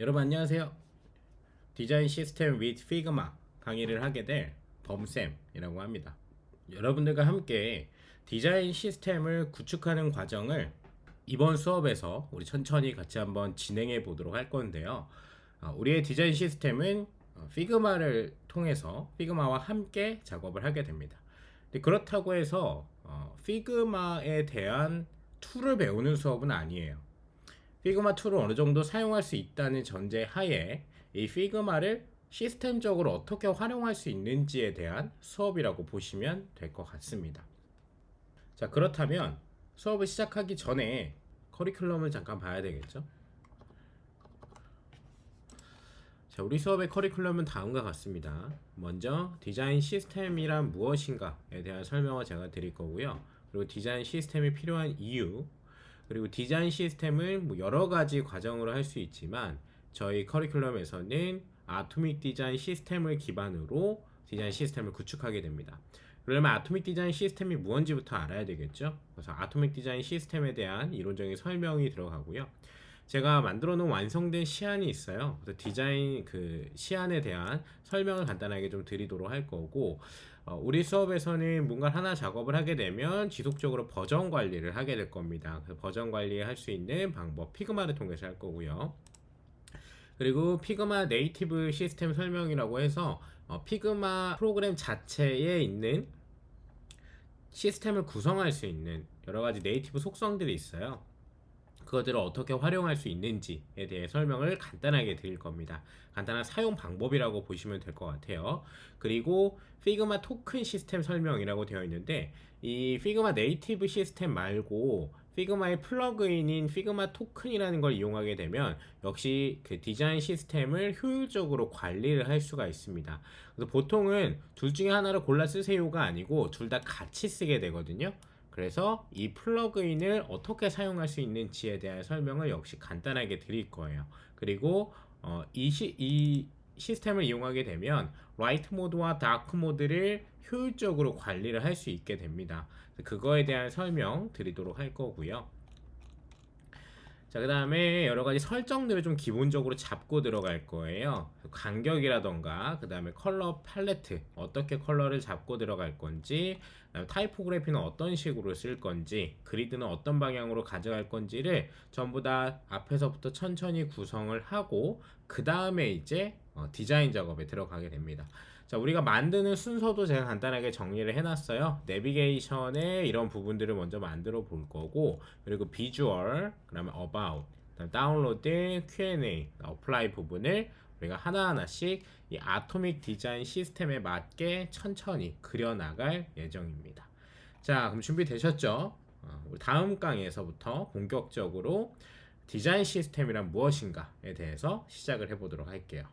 여러분 안녕하세요. 디자인 시스템 with 피그마 강의를 하게 될 범쌤이라고 합니다. 여러분들과 함께 디자인 시스템을 구축하는 과정을 이번 수업에서 우리 천천히 같이 한번 진행해 보도록 할 건데요. 어, 우리의 디자인 시스템은 어, 피그마를 통해서 피그마와 함께 작업을 하게 됩니다. 그렇다고 해서 어, 피그마에 대한 툴을 배우는 수업은 아니에요. 피그마 툴을 어느 정도 사용할 수 있다는 전제 하에 이 피그마를 시스템적으로 어떻게 활용할 수 있는지에 대한 수업이라고 보시면 될 것 같습니다. 자, 그렇다면 수업을 시작하기 전에 커리큘럼을 잠깐 봐야 되겠죠? 자, 우리 수업의 커리큘럼은 다음과 같습니다. 먼저 디자인 시스템이란 무엇인가에 대한 설명을 제가 드릴 거고요. 그리고 디자인 시스템이 필요한 이유, 그리고 디자인 시스템을 뭐 여러 가지 과정으로 할 수 있지만 저희 커리큘럼에서는 아토믹 디자인 시스템을 기반으로 디자인 시스템을 구축하게 됩니다. 그러면 아토믹 디자인 시스템이 무엇인지부터 알아야 되겠죠. 그래서 아토믹 디자인 시스템에 대한 이론적인 설명이 들어가고요. 제가 만들어 놓은 완성된 시안이 있어요. 그래서 디자인 그 시안에 대한 설명을 간단하게 좀 드리도록 할 거고, 어, 우리 수업에서는 뭔가 하나 작업을 하게 되면 지속적으로 버전 관리를 하게 될 겁니다. 그 버전 관리할 수 있는 방법 피그마를 통해서 할 거고요. 그리고 피그마 네이티브 시스템 설명이라고 해서 어, 피그마 프로그램 자체에 있는 시스템을 구성할 수 있는 여러 가지 네이티브 속성들이 있어요. 그것들을 어떻게 활용할 수 있는지에 대해 설명을 간단하게 드릴 겁니다. 간단한 사용 방법이라고 보시면 될 것 같아요. 그리고 피그마 토큰 시스템 설명이라고 되어 있는데 이 피그마 네이티브 시스템 말고 피그마의 플러그인인 피그마 토큰이라는 걸 이용하게 되면 역시 그 디자인 시스템을 효율적으로 관리를 할 수가 있습니다. 보통은 둘 중에 하나를 골라 쓰세요가 아니고 둘 다 같이 쓰게 되거든요. 그래서 이 플러그인을 어떻게 사용할 수 있는지에 대한 설명을 역시 간단하게 드릴 거예요. 그리고 어, 이, 시, 이 시스템을 이용하게 되면 라이트 모드와 다크 모드를 효율적으로 관리를 할 수 있게 됩니다. 그거에 대한 설명 드리도록 할 거고요. 자, 그 다음에 여러 가지 설정들을 좀 기본적으로 잡고 들어갈 거예요. 간격이라던가, 그 다음에 컬러 팔레트, 어떻게 컬러를 잡고 들어갈 건지, 타이포그래피는 어떤 식으로 쓸 건지, 그리드는 어떤 방향으로 가져갈 건지를 전부 다 앞에서부터 천천히 구성을 하고, 그 다음에 이제 어, 디자인 작업에 들어가게 됩니다. 자, 우리가 만드는 순서도 제가 간단하게 정리를 해놨어요. 내비게이션의 이런 부분들을 먼저 만들어 볼 거고, 그리고 비주얼, 그 다음에 about, 그다음 다운로드, Q&A, 어플라이 부분을 우리가 하나하나씩 이 아토믹 디자인 시스템에 맞게 천천히 그려나갈 예정입니다. 자, 그럼 준비되셨죠? 어, 다음 강의에서부터 본격적으로 디자인 시스템이란 무엇인가에 대해서 시작을 해보도록 할게요.